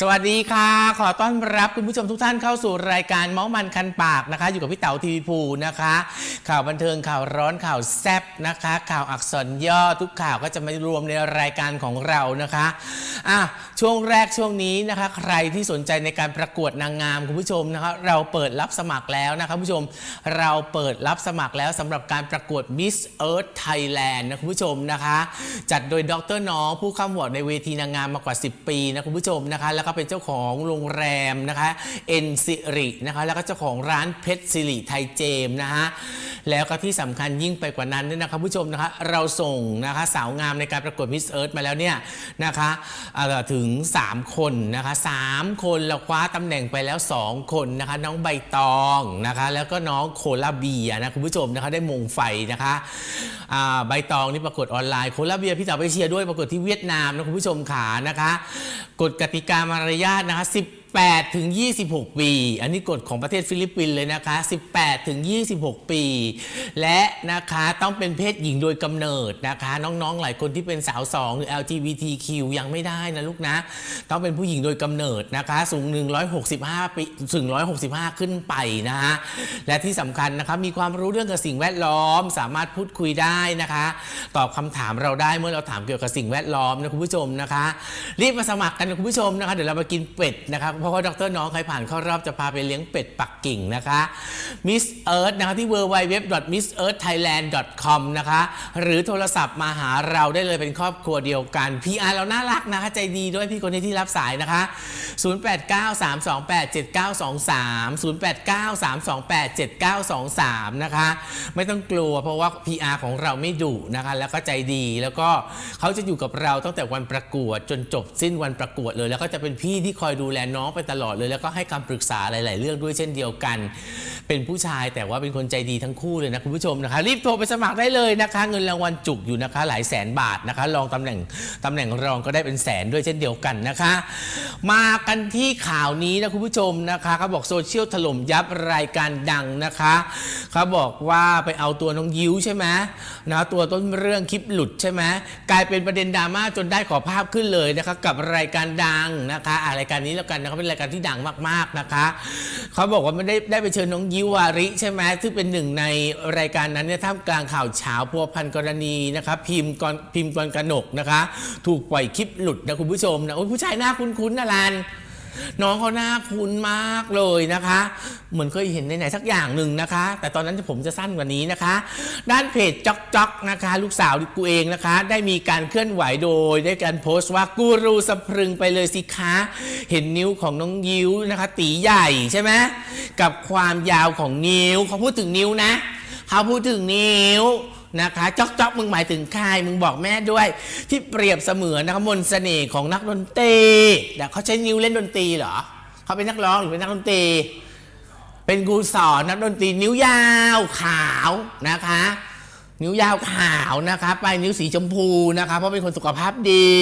สวัสดีค่ะ ขอต้อนรับคุณผู้ชมทุกท่านเข้าสู่รายการเมาส์มันคันปากนะคะ อยู่กับพี่เต๋าทีวีภูนะคะ ข่าวบันเทิงข่าวร้อนข่าวแซ่บนะคะ ข่าวอักษรย่อทุกข่าวก็จะมารวมในรายการของเรานะคะอะ ช่วงแรกช่วงนี้นะคะใครที่สนใจในการประกวดนางงามคุณผู้ชมนะคะเราเปิดรับสมัครแล้วนะคะผู้ชม เราเปิดรับสมัครแล้วสำหรับการประกวด Miss Earth Thailand นะคุณผู้ชมนะคะ จัดโดยดรน้องผู้ข้ามวอดในเวทีนางงามมากว่า 10 ปีนะคุณผู้ชมนะคะ แล้วก็เป็นเจ้าของโรงแรมนะคะเอ็นซิรินะคะแล้วก็เจ้าของร้านเพชรสิริไทยเจมส์นะคะแล้วก็ที่สำคัญยิ่งไปกว่านั้นเนี่ยนะคะคุณผู้ชมนะคะเราส่งนะคะสาวงามในการประกวดมิสเอิร์ธมาแล้วเนี่ยนะคะถึง3 คนนะคะ 3 คนเราคว้าตำแหน่งไปแล้ว 2 คนนะคะ น้องใบตองนะคะ แล้วก็น้องโคลาเบียนะคุณผู้ชมนะคะได้มงไฟนะคะใบตองนี่ปรากฏออนไลน์โคลาเบียพี่สาวไปเชียร์ด้วยปรากฏที่เวียดนามนะคุณผู้ชมขานะคะกฎกติกามารยาทนะคะ 18 ถึง 26 ปี อันนี้กฎของประเทศฟิลิปปินส์เลยนะคะ 18 ถึง 26 ปี และนะคะต้องเป็นเพศหญิงโดยกำเนิดนะคะ น้องๆ หลายคนที่เป็นสาวสองหรือ LGBTQ ยังไม่ได้นะลูกนะ ต้องเป็นผู้หญิงโดยกำเนิดนะคะ สูง 165 ปีถึง 165 ขึ้นไปนะฮะ และที่สำคัญนะคะมีความรู้เรื่องกับสิ่งแวดล้อม สามารถพูดคุยได้นะคะ ตอบคำถามเราได้เมื่อเราถามเกี่ยวกับสิ่งแวดล้อมนะคุณผู้ชมนะคะ รีบมาสมัครกันนะคุณผู้ชมนะคะ เดี๋ยวเรามากินเป็ดนะคะเพราะว่าดรน้องใครผ่านเข้ารอบจะพาไปเลี้ยงเป็ดปักกิ่งนะคะ Miss Earth นะคะที่ www.missearththailand.com นะคะหรือโทรศัพท์มาหาเราได้เลยเป็นครอบครัวเดียวกัน PR เราน่ารักนะคะใจดีด้วยพี่คนนี้ที่รับสายนะคะ 0893287923 0893287923 นะคะ ไม่ต้องกลัวเพราะว่า PR ของเราไม่ดุนะคะ แล้วก็ใจดีแล้วก็เขาจะอยู่กับเราตั้งแต่วันประกวดจนจบสิ้นวันประกวดเลย แล้วก็จะเป็นพี่ที่คอยดูแลน้องไปตลอดเลยแล้วก็ให้คำปรึกษาหลาย ๆ เรื่องด้วยเช่นเดียวกัน เป็นผู้ชายแต่ว่าเป็นคนใจดีทั้งคู่เลยนะคุณผู้ชมนะคะ รีบโทรไปสมัครได้เลยนะคะ เงินรางวัลจุกอยู่นะคะ หลายแสนบาทนะคะรองตำแหน่งตำแหน่งรองก็ได้เป็นแสนด้วยเช่นเดียวกันนะคะ มากันที่ข่าวนี้นะคุณผู้ชมนะคะเขาบอกโซเชียลถล่มยับรายการดังนะคะเขาบอกว่าไปเอาตัวน้องยิ้วใช่ไหมนะตัวต้นเรื่องคลิปหลุดใช่ไหมกลายเป็นประเด็นดราม่าจนได้ขอภาพขึ้นเลยนะคะกับรายการดังนะคะอ่ารายการนี้แล้วกันนะคะเป็นรายการที่ดังมากๆนะคะ เขาบอกว่าไม่ได้ได้ไปเชิญน้องยิวาริใช่ไหมซึ่งเป็นหนึ่งในรายการนั้นเนี่ยท่ามกลางข่าวเช้าพัวพันกรณีนะคะพิมพ์กรพิมพ์กรกนกนะคะ ถูกปล่อยคลิปหลุดนะคุณผู้ชมนะโอ้ยผู้ชายหน้าคุ้นๆนะลัน น้องเขาหน้าคุ้นมากเลยนะคะ เหมือนเคยเห็นในไหนสักอย่างหนึ่งนะคะ แต่ตอนนั้นผมจะสั้นกว่านี้นะคะ ด้านเพจจ๊อกจ๊อกนะคะ ลูกสาวกูเองนะคะ ได้มีการเคลื่อนไหวโดย ได้การโพสต์ว่ากูรูสะพรึงไปเลยสิคะ เห็นนิ้วของน้องยิ้วนะคะ ตีใหญ่ใช่ไหมกับความยาวของนิ้วเขาพูดถึงนิ้วนะเขาพูดถึงนิ้ว นะคะจ๊อกจ๊อกมึงหมายถึงใครมึงบอกแม่ด้วย ที่เปรียบเสมือนนะคะมนต์เสน่ห์ของนักดนตรีเดี๋ยวเขาใช้นิ้วเล่นดนตรีเหรอเขาเป็นนักร้องหรือเป็นนักดนตรี เป็นกูสอนนักดนตรีนิ้วยาวขาวนะคะ นิ้วยาวขาวนะคะปลายนิ้วสีชมพูนะคะ เพราะเป็นคนสุขภาพดี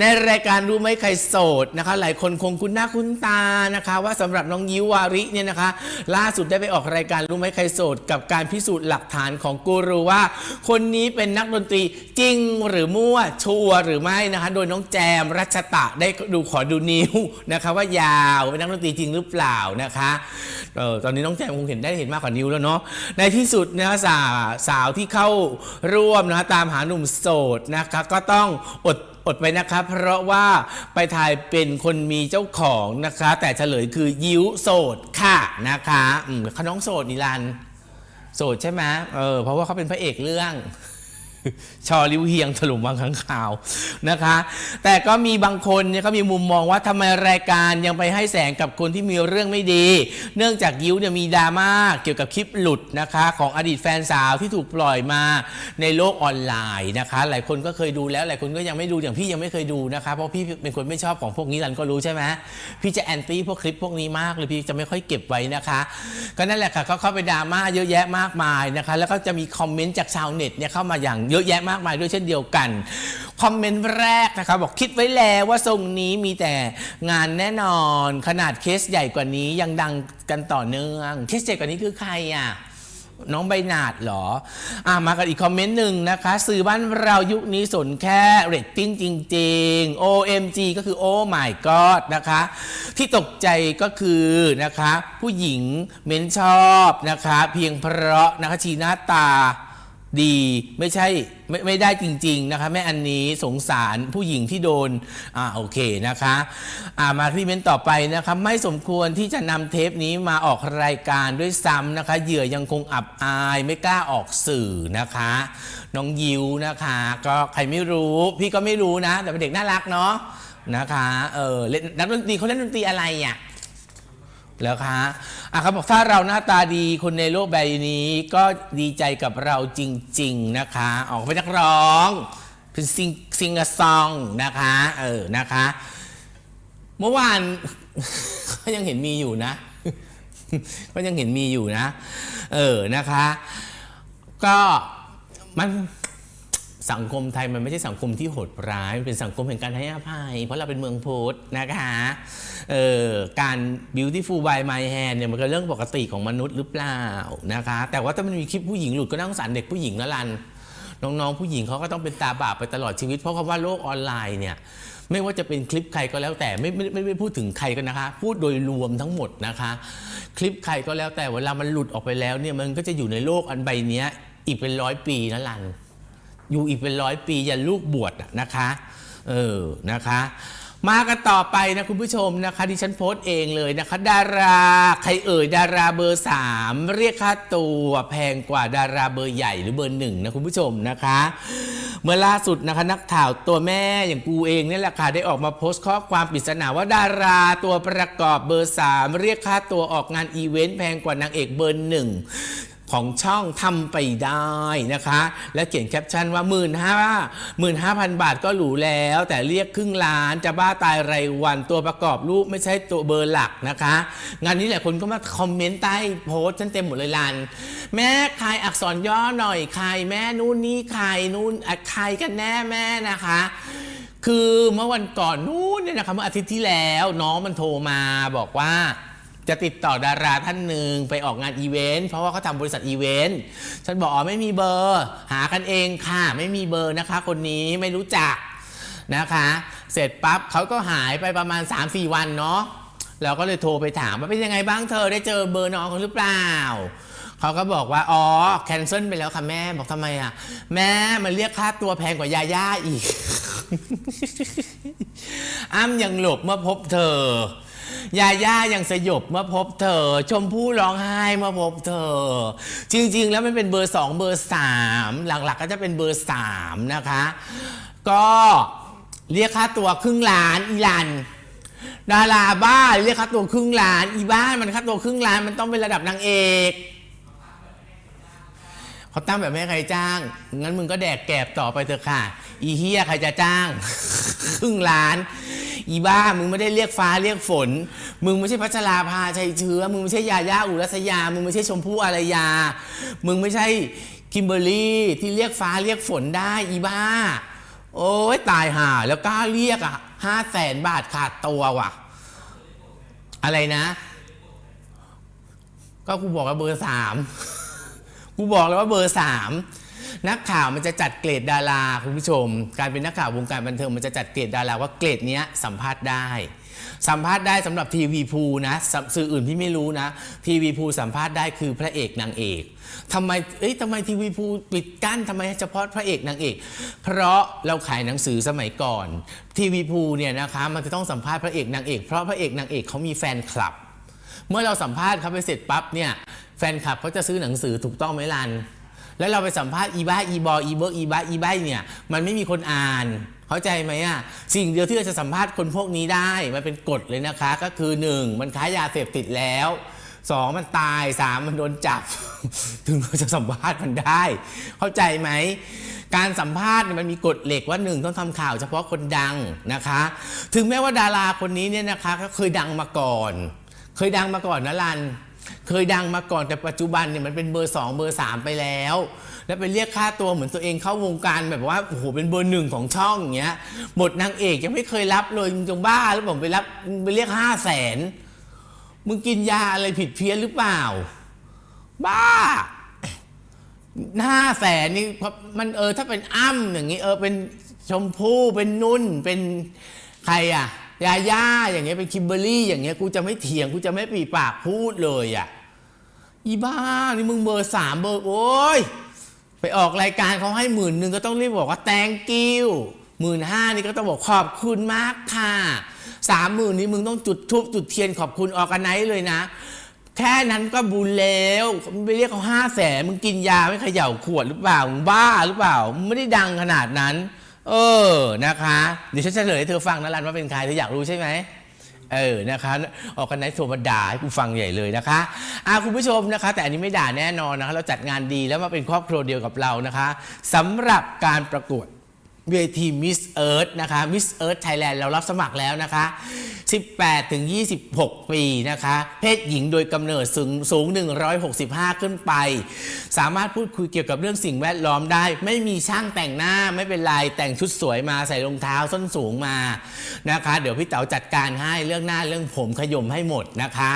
ในรายการรู้ไหมใครโสดนะคะ หลายคนคงคุ้นหน้าคุ้นตานะคะ ว่าสำหรับน้องยิววาริเนี่ยนะคะ ล่าสุดได้ไปออกรายการรู้ไหมใครโสด กับการพิสูจน์หลักฐานของกูรูว่า คนนี้เป็นนักดนตรีจริงหรือมั่วชัวหรือไม่นะคะ โดยน้องแจมรัชตะได้ดูขอดูนิ้วนะคะ ว่ายาวเป็นนักดนตรีจริงหรือเปล่านะคะเออตอนนี้น้องแจมคงเห็นได้เห็นมากกว่านิ้วแล้วเนาะในที่สุดนะคะสาวสาวที่เข้าร่วมนะตามหาหนุ่มโสดนะคะก็ต้องอดอดไปนะคะเพราะว่าไปถ่ายเป็นคนมีเจ้าของนะคะ แต่เฉลยคือยิ้วโสดค่ะนะคะอืมเขาน้องโสดนิรันโสดใช่ไหมเออเพราะว่าเขาเป็นพระเอกเรื่อง ชอริวเฮียงถล่มวังขังข่าวนะคะ แต่ก็มีบางคนเนี่ยก็มีมุมมองว่าทำไมรายการยังไปให้แสงกับคนที่มีเรื่องไม่ดี เนื่องจากยิ้วเนี่ยมีดราม่าเกี่ยวกับคลิปหลุดนะคะ ของอดีตแฟนสาวที่ถูกปล่อยมาในโลกออนไลน์นะคะ หลายคนก็เคยดูแล้วหลายคนก็ยังไม่ดูอย่างพี่ยังไม่เคยดูนะคะเพราะพี่เป็นคนไม่ชอบของพวกนี้รันก็รู้ใช่ไหมพี่จะแอนตี้พวกคลิปพวกนี้มากเลยพี่จะไม่ค่อยเก็บไว้นะคะ ก็นั่นแหละค่ะก็เข้าไปดราม่าเยอะแยะมากมายนะคะ แล้วก็จะมีคอมเมนต์จากชาวเน็ตเนี่ยเข้ามาอย่างเยอะแยะมากมายด้วยเช่นเดียวกัน คอมเมนต์แรกนะคะบอกคิดไว้แล้วว่าทรงนี้มีแต่งานแน่นอนขนาดเคสใหญ่กว่านี้ยังดังกันต่อเนื่องเคสใหญ่กว่านี้คือใครอะน้องใบหนาดเหรออะมากันอีกคอมเมนต์หนึ่งนะคะ สื่อบ้านเรายุคนี้สนแค่เรตติ้งจริง ๆ OMG ก็คือ Oh my god นะคะ ที่ตกใจก็คือนะคะ ผู้หญิงเม้นชอบนะคะ เพียงเพราะนะคะชีหน้าตา ดีไม่ใช่ไม่ไม่ได้จริง ๆ นะคะแม่อันนี้สงสารผู้หญิงที่โดนอ่าโอเคนะคะอ่ามาที่เมนต์ต่อไปนะคะไม่สมควรที่จะนำเทปนี้มาออกรายการด้วยซ้ำนะคะ เหยื่อยังคงอับอายไม่กล้าออกสื่อนะคะ น้องยิวนะคะ ก็ใครไม่รู้พี่ก็ไม่รู้นะ แต่เป็นเด็กน่ารักเนาะนะคะเออเล่นนักดนตรีเขาเล่นดนตรีอะไรอะ แล้วคะอะเขาบอกถ้าเราหน้าตาดีคนในโลกใบนี้ก็ดีใจกับเราจริง ๆนะคะออกเป็นนักร้องเป็นซิงซิงกซองนะคะเออนะคะ เมื่อวานก็ยังเห็นมีอยู่นะ ก็ยังเห็นมีอยู่นะ เออนะคะ ก็มัน สังคมไทยมันไม่ใช่สังคมที่โหดร้ายมันเป็นสังคมแห่งการให้อภัย เพราะเราเป็นเมืองพุทธนะคะเอ่อการ beautiful by my hand เนี่ยมันก็เรื่องปกติของมนุษย์หรือเปล่านะคะ แต่ว่าถ้ามันมีคลิปผู้หญิงหลุดก็น่งสารเด็กผู้หญิงนะลันน้องๆผู้หญิงเขาก็ต้องเป็นตาบาปไปตลอดชีวิต เพราะคำว่าโลกออนไลน์เนี่ยไม่ว่าจะเป็นคลิปใครก็แล้วแต่ไม่ไม่ไม่ไม่พูดถึงใครกันนะคะ พูดโดยรวมทั้งหมดนะคะ คลิปใครก็แล้วแต่เวลามันหลุดออกไปแล้วเนี่ยมันก็จะอยู่ในโลกอันใบนี้อีกเป็นร้อยปีนะลัน อยู่อีกเป็นร้อยปียันลูกบวชนะคะ เออนะคะ มากันต่อไปนะคุณผู้ชมนะคะที่ฉันโพสต์เองเลยนะคะ ดาราใครเอ่ยดาราเบอร์3เรียกค่าตัวแพงกว่าดาราเบอร์ใหญ่หรือเบอร์หนึ่งนะคุณผู้ชมนะคะเมื่อล่าสุดนะคะนักข่าวตัวแม่อย่างกูเองเนี่แหละค่ะได้ออกมาโพสต์ข้อความปริศนาว่าดาราตัวประกอบเบอร์ 3 เรียกค่าตัวออกงานอีเวนต์แพงกว่านางเอกเบอร์หนึ่ง ของช่องทำไปได้นะคะ และเขียนแคปชั่นว่า1 5 0 0 0 15,000บาทก็หรูแล้ว แต่เรียกครึ่งล้านจะบ้าตายไรวันตัวประกอบรูปไม่ใช่ตัวเบอร์หลักนะคะ งานนี้แหละคนก็มาคอมเมนต์ใต้โพสต์ฉันเต็มหมดเลยลันแม่ใครอักษรย่อหน่อยใครแม่นู่นนี่ใครนู่นใครกันแน่แม่นะคะคือเมื่อวันก่อนนู้นเนี่ยนะคะเมื่ออาทิตย์ที่แล้วน้องมันโทรมาบอกว่า จะติดต่อดาราท่านหนึ่งไปออกงานอีเวนต์เพราะว่าเขาทำบริษัทอีเวนต์ฉันบอกอ๋อไม่มีเบอร์ หากันเองค่ะ ไม่มีเบอร์นะคะ คนนี้ไม่รู้จักนะคะ เสร็จปั๊บเขาก็หายไปประมาณ 3-4 วันเนาะเราก็เลยโทรไปถามว่าเป็นยังไงบ้างเธอได้เจอเบอร์น้องเขาหรือเปล่าเขาก็บอกว่า อ๋อ แคนเซิลไปแล้วค่ะแม่บอกทำไมอะ แม่มันเรียกค่าตัวแพงกว่ายาย่าอีก อ้ำยังหลบเมื่อพบเธอ ยาย่ายังสยบเมื่อพบเธอ ชมพู่ร้องไห้เมื่อพบเธอ จริง ๆ แล้วมันเป็นเบอร์ 2 เบอร์ 3 หลักๆ ก็จะเป็นเบอร์ 3 นะคะ ก็เรียกค่าตัวครึ่งล้านอีลันดาราบ้าเรียกค่าตัวครึ่งล้าน อีบ้านมันค่าตัวครึ่งล้านมันต้องเป็นระดับนางเอกเขาตั้งแบบไม่ให้ใครจ้างงั้นมึงก็แดกแกบต่อไปเถอะค่ะ อีเฮียใครจะจ้าง ครึ่งล้าน อีบ้ามึงไม่ได้เรียกฟ้าเรียกฝน มึงไม่ใช่พัชราภาชัยเชื้อ มึงไม่ใช่ยาย่าอุรัสยา มึงไม่ใช่ชมพู่อารยา มึงไม่ใช่คิมเบอรี่ที่เรียกฟ้าเรียกฝนได้อีบ้า โอ้ยตายห่าแล้วกล้าเรียกอะห้าแสนบาทขาดตัวว่ะ อะไรนะ ก็กูบอกว่าเบอร์สามกูบอกเลยว่าเบอร์สาม นักข่าวมันจะจัดเกรดดาราคุณผู้ชม การเป็นนักข่าววงการบันเทิงมันจะจัดเกรดดาราว่าเกรดเนี้ยสัมภาษณ์ได้ สัมภาษณ์ได้สำหรับทีวีพูนะสื่ออื่นพี่ไม่รู้นะ ทีวีพูสัมภาษณ์ได้คือพระเอกนางเอกทำไมเอ้ยทำไมทีวีพูปิดกั้นทำไมเฉพาะพระเอกนางเอก เพราะเราขายหนังสือสมัยก่อน ทีวีพูเนี่ยนะคะมันจะต้องสัมภาษณ์พระเอกนางเอกเพราะพระเอกนางเอกเขามีแฟนคลับ เมื่อเราสัมภาษณ์เขาไปเสร็จปั๊บเนี่ยแฟนคลับเขาจะซื้อหนังสือถูกต้องไหมลัน แล้วเราไปสัมภาษณ์อีบ้าอีบออีเบิร์อีบ้าอีใบเนี่ยมันไม่มีคนอ่าน เข้าใจไหมอะสิ่งเดียวที่เราจะสัมภาษณ์คนพวกนี้ได้มันเป็นกฎเลยนะคะ ก็คือ 1 มันค้ายาเสพติดแล้ว2มันตาย3มันโดนจับ ถึงเราจะสัมภาษณ์มันได้ เข้าใจไหม การสัมภาษณ์เนี่ยมันมีกฎเหล็กว่าหนึ่งต้องทำข่าวเฉพาะคนดังนะคะ ถึงแม้ว่าดาราคนนี้เนี่ยนะคะก็เคยดังมาก่อน เคยดังมาก่อนนะลัน เคยดังมาก่อนแต่ปัจจุบันเนี่ยมันเป็นเบอร์ 2 เบอร์ 3 ไปแล้ว แล้วไปเรียกค่าตัวเหมือนตัวเองเข้าวงการแบบว่าโอ้โหเป็นเบอร์หนึ่งของช่องอย่างเงี้ยบทนางเอกยังไม่เคยรับเลยมึงจงบ้าแล้วผมไปรับมึงไปเรียกห้าแสนมึงกินยาอะไรผิดเพี้ยนหรือเปล่า บ้าห้าแสนนี่มันเออถ้าเป็นอ้ำอย่างนี้ เออเป็นชมพู่เป็นนุ่นเป็นใครอะ ยาย่าอย่างเงี้ยเป็นคิมเบอรี่อย่างเงี้ยกูจะไม่เถียงกูจะไม่ปีปากพูดเลยอะอีบ้านี่มึงเบอร์สามเบอร์โอ้ยไปออกรายการเขาให้หมื่นหนึ่งก็ต้องรีบบอกว่า thank you หมื่นห้านี่ก็ต้องบอกขอบคุณมากค่ะสามหมื่นนี้มึงต้องจุดทูบจุดเทียนขอบคุณออกกันไนเลยนะ แค่นั้นก็บุญแล้วมไปเรียกเขาห้าแสนมึงกินยาไม่เขย่าขวดหรือเปล่ามึงบ้าหรือเปล่ามึงไม่ได้ดังขนาดนั้น เออนะคะเดี๋ยวฉันจะเฉลยให้เธอฟังนะรันว่าเป็นใครเธออยากรู้ใช่ไหมเออนะคะออกกันไนโทรมาด่าให้กูฟังใหญ่เลยนะคะอ่าคุณผู้ชมนะคะ แต่อันนี้ไม่ด่าแน่นอนนะคะเราจัดงานดีแล้วมาเป็นครอบครัวเดียวกับเรานะคะสำหรับการประกวด เวทีมิสเอิร์ธนะคะมิสเอิร์ธไทยแลนด์เรารับสมัครแล้วนะคะ 18 ถึง 26 ปีนะคะ เพศหญิงโดยกำเนิดสูงสูง 165 ขึ้นไป สามารถพูดคุยเกี่ยวกับเรื่องสิ่งแวดล้อมได้ ไม่มีช่างแต่งหน้าไม่เป็นไร แต่งชุดสวยมาใส่รองเท้าส้นสูงมานะคะ เดี๋ยวพี่เต๋าจัดการให้เรื่องหน้าเรื่องผมขยมให้หมดนะคะ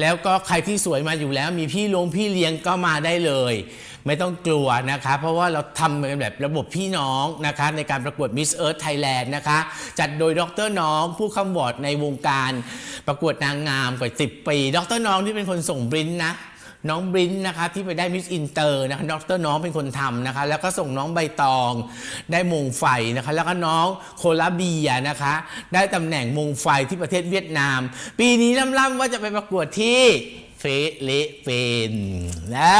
แล้วก็ใครที่สวยมาอยู่แล้วมีพี่ลงพี่เลี้ยงก็มาได้เลย ไม่ต้องกลัวนะคะ เพราะว่าเราทำกันแบบระบบพี่น้องนะคะในการประกวด Miss Earth Thailand นะคะ จัดโดยดรน้องผู้คำวอร์ดในวงการ ประกวดนางงามกว่า 10 ปี ดรน้องที่เป็นคนส่งบรินนะน้องบรินนะคะที่ไปได้มิสอินเตอร์นะคะดรน้องเป็นคนทำนะคะ แล้วก็ส่งน้องใบตอง ได้มงไฟนะคะ แล้วก็น้องโคลาเบียนะคะ ได้ตำแหน่งมงไฟที่ประเทศเวียดนาม ปีนี้ล่ำๆว่าจะไปประกวดที่ ฟิลิปปินส์นะ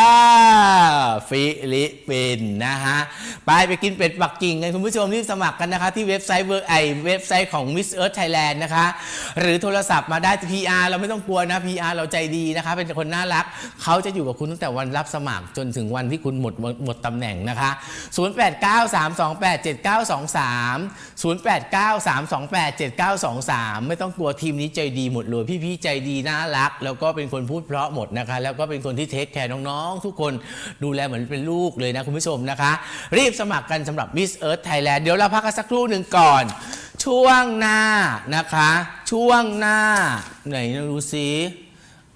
ฟิลิปปินส์นะฮะ ไปไปกินเป็ดปักกิ่งกันคุณผู้ชมรีบสมัครกันนะคะ ที่เว็บไซต์เวอร์ไอเว็บไซต์ของ Miss Earth Thailand นะคะ หรือโทรศัพท์มาได้ PR เราไม่ต้องกลัวนะ PR เราใจดีนะคะ เป็นคนน่ารัก เขาจะอยู่กับคุณตั้งแต่วันรับสมัครจนถึงวันที่คุณหมดหมดหมดตำแหน่งนะคะ 0893287923 0893287923 ไม่ต้องกลัวทีมนี้ใจดีหมดเลยพี่ๆใจดีน่ารัก แล้วก็เป็นคนพูดเพราะหมดนะคะ แล้วก็เป็นคนที่เทคแคร์น้องๆ ทุกคนดูแลเหมือนเป็นลูกเลยนะคุณผู้ชมนะคะ รีบสมัครกันสำหรับ Miss Earth Thailand เดี๋ยวเราพักกันสักครู่หนึ่งก่อน ช่วงหน้านะคะ ช่วงหน้า ไหนดูซิ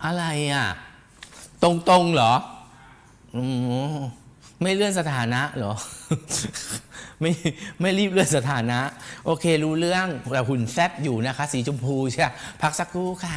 อะไรอะ ตรงๆเหรออืมไม่เลื่อนสถานะเหรอ ไม่ไม่รีบเลื่อนสถานะ โอเครู้เรื่องแต่หุ่นแซบอยู่นะคะ สีชมพูใช่ พักสักครู่ค่ะ